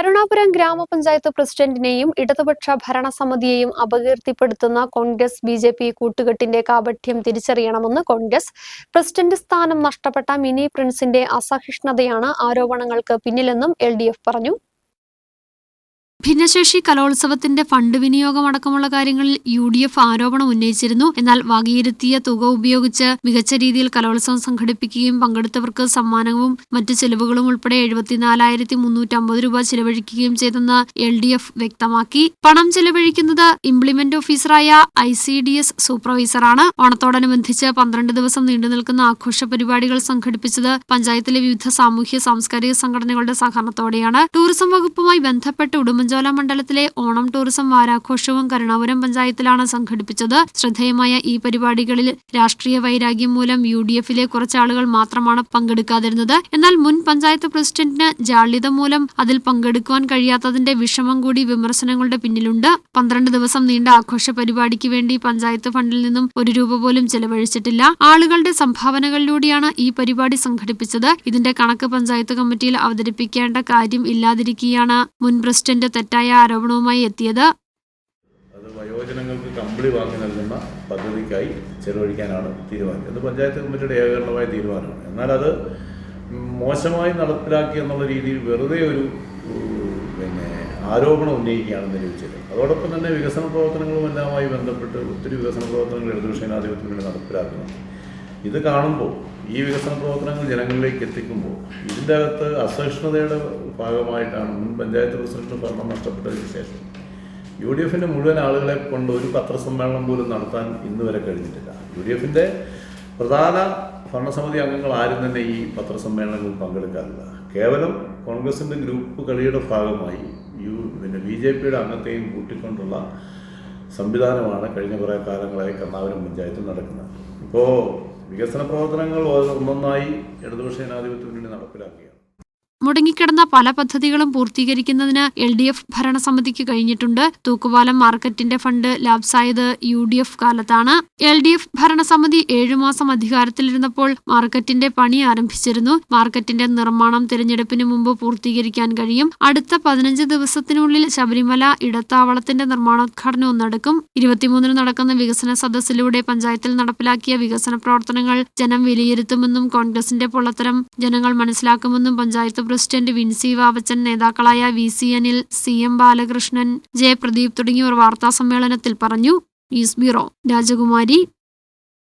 കരുണാപുരം ഗ്രാമപഞ്ചായത്ത് പ്രസിഡന്റിനെയും ഇടതുപക്ഷ ഭരണസമിതിയെയും അപകീർത്തിപ്പെടുത്തുന്ന കോൺഗ്രസ് ബി ജെ പി കൂട്ടുകെട്ടിന്റെ കാപഠ്യം തിരിച്ചറിയണമെന്ന് കോൺഗ്രസ്. പ്രസിഡന്റ് സ്ഥാനം നഷ്ടപ്പെട്ട മിനി പ്രിൻസിന്റെ അസഹിഷ്ണുതയാണ് ആരോപണങ്ങൾക്ക് പിന്നിലെന്നും എൽ പറഞ്ഞു. ഭിന്നശേഷി കലോത്സവത്തിന്റെ ഫണ്ട് വിനിയോഗം അടക്കമുള്ള കാര്യങ്ങളിൽ യു ഡി എഫ് ആരോപണം ഉന്നയിച്ചിരുന്നു. എന്നാൽ വകയിരുത്തിയ തുക ഉപയോഗിച്ച് മികച്ച രീതിയിൽ കലോത്സവം സംഘടിപ്പിക്കുകയും പങ്കെടുത്തവർക്ക് സമ്മാനവും മറ്റ് ചെലവുകളും ഉൾപ്പെടെ എഴുപത്തിനാലായിരത്തി മുന്നൂറ്റമ്പത് രൂപ ചെലവഴിക്കുകയും ചെയ്തെന്ന് എൽ ഡി എഫ് വ്യക്തമാക്കി. പണം ചെലവഴിക്കുന്നത് ഇംപ്ലിമെന്റ് ഓഫീസറായ ഐ സി ഡി എസ് സൂപ്പർവൈസറാണ്. ഓണത്തോടനുബന്ധിച്ച് പന്ത്രണ്ട് ദിവസം നീണ്ടുനിൽക്കുന്ന ആഘോഷ പരിപാടികൾ സംഘടിപ്പിച്ചത് പഞ്ചായത്തിലെ വിവിധ സാമൂഹ്യ സാംസ്കാരിക സംഘടനകളുടെ സഹകരണത്തോടെയാണ്. ടൂറിസം വകുപ്പുമായി ബന്ധപ്പെട്ട് ഉടുമ്പൻചോല മണ്ഡലത്തിലെ ഓണം ടൂറിസം വാരാഘോഷവും കരുണാപുരം പഞ്ചായത്തിലാണ് സംഘടിപ്പിച്ചത്. ശ്രദ്ധേയമായ ഈ പരിപാടികളിൽ രാഷ്ട്രീയ വൈരാഗ്യം മൂലം യു ഡി എഫിലെ കുറച്ചാളുകൾ മാത്രമാണ് പങ്കെടുക്കാതിരുന്നത്. എന്നാൽ മുൻ പഞ്ചായത്ത് പ്രസിഡന്റിന് ജാള്യത മൂലം അതിൽ പങ്കെടുക്കുവാൻ കഴിയാത്തതിന്റെ വിഷമം കൂടി വിമർശനങ്ങളുടെ പിന്നിലുണ്ട്. പന്ത്രണ്ട് ദിവസം നീണ്ട ആഘോഷ പരിപാടിക്ക് വേണ്ടി പഞ്ചായത്ത് ഫണ്ടിൽ നിന്നും ഒരു രൂപ പോലും ചെലവഴിച്ചിട്ടില്ല. ആളുകളുടെ സംഭാവനകളിലൂടെയാണ് ഈ പരിപാടി സംഘടിപ്പിച്ചത്. ഇതിന്റെ കണക്ക് പഞ്ചായത്ത് കമ്മിറ്റിയിൽ അവതരിപ്പിക്കേണ്ട കാര്യം ഇല്ലാതിരിക്കുകയാണ് മുൻ പ്രസിഡന്റ് തെറ്റായ ആരോപണവുമായി എത്തിയത്. അത് വയോജനങ്ങൾക്ക് കമ്പിളി വാങ്ങി നൽകുന്ന പദ്ധതിക്കായി ചെലവഴിക്കാനാണ് തീരുമാനം. ഇത് പഞ്ചായത്ത് കമ്മിറ്റിയുടെ ഏകകരണമായ തീരുമാനമാണ്. എന്നാൽ അത് മോശമായി നടപ്പിലാക്കി എന്നുള്ള രീതിയിൽ വെറുതെ ഒരു പിന്നെ ആരോപണം ഉന്നയിക്കുകയാണ് നിരൂപിച്ചത് അതോടൊപ്പം തന്നെ വികസന പ്രവർത്തനങ്ങളുമെല്ലാമായി ബന്ധപ്പെട്ട് ഒത്തിരി വികസന പ്രവർത്തനങ്ങൾ ഇടതുപക്ഷേനാധിപത്യം വേണ്ടി നടപ്പിലാക്കുന്നു. ഇത് കാണുമ്പോൾ ഈ വികസന പ്രവർത്തനങ്ങൾ ജനങ്ങളിലേക്ക് എത്തിക്കുമ്പോൾ ഇതിന്റെ അകത്ത് അസഹിഷ്ണുതയുടെ ഭാഗമായിട്ടാണ് മുൻ പഞ്ചായത്ത് പ്രസിഡന്റ് ഭരണം നഷ്ടപ്പെട്ടതിന് ശേഷം യു ഡി എഫിന്റെ മുഴുവൻ ആളുകളെ കൊണ്ട് ഒരു പത്രസമ്മേളനം പോലും നടത്താൻ ഇന്ന് വരെ കഴിഞ്ഞിട്ടില്ല. യു ഡി എഫിന്റെ പ്രധാന ഭരണസമിതി അംഗങ്ങൾ ആരും തന്നെ ഈ പത്രസമ്മേളനങ്ങളിൽ പങ്കെടുക്കാറില്ല. കേവലം കോൺഗ്രസിന്റെ ഗ്രൂപ്പ് കളിയുടെ ഭാഗമായി യു പിന്നെ ബി ജെ പിയുടെ അംഗത്തെയും കൂട്ടിക്കൊണ്ടുള്ള സംവിധാനമാണ് കഴിഞ്ഞ കുറേ കാലങ്ങളായി കണ്ണാവരം പഞ്ചായത്തിൽ നടക്കുന്നത്. ഇപ്പോൾ വികസന പ്രവർത്തനങ്ങൾ ഒന്നൊന്നായി ഇടതുപക്ഷ ജനാധിപത്യ മുന്നണി നടപ്പിലാക്കുകയാണ് മുടങ്ങിക്കിടന്ന പല പദ്ധതികളും പൂർത്തീകരിക്കുന്നതിന് എൽ ഡി എഫ് ഭരണസമിതിക്ക് കഴിഞ്ഞിട്ടുണ്ട്. തൂക്കുപാലം മാർക്കറ്റിന്റെ ഫണ്ട് ലാപ്സായത് യു ഡി എഫ് കാലത്താണ്. എൽ ഡി എഫ് ഭരണസമിതി ഏഴുമാസം അധികാരത്തിലിരുന്നപ്പോൾ മാർക്കറ്റിന്റെ പണി ആരംഭിച്ചിരുന്നു. മാർക്കറ്റിന്റെ നിർമ്മാണം തിരഞ്ഞെടുപ്പിന് മുമ്പ് പൂർത്തീകരിക്കാൻ കഴിയും. അടുത്ത പതിനഞ്ച് ദിവസത്തിനുള്ളിൽ ശബരിമല ഇടത്താവളത്തിന്റെ നിർമ്മാണോദ്ഘാടനവും നടക്കും ഇരുപത്തിമൂന്നിന് നടക്കുന്ന വികസന സദസ്സിലൂടെ പഞ്ചായത്തിൽ നടപ്പിലാക്കിയ വികസന പ്രവർത്തനങ്ങൾ ജനം വിലയിരുത്തുമെന്നും കോൺഗ്രസിന്റെ പൊള്ളത്തരം ജനങ്ങൾ മനസ്സിലാക്കുമെന്നും പഞ്ചായത്ത് പ്രസിഡന്റ് വിൻസി വാവച്ചൻ നേതാക്കളായ V C Anil C M Balakrishnan J Pradeep തുടങ്ങിയവർ വാർത്താസമ്മേളനത്തിൽ പറഞ്ഞു. ന്യൂസ് ബ്യൂറോ രാജകുമാരി.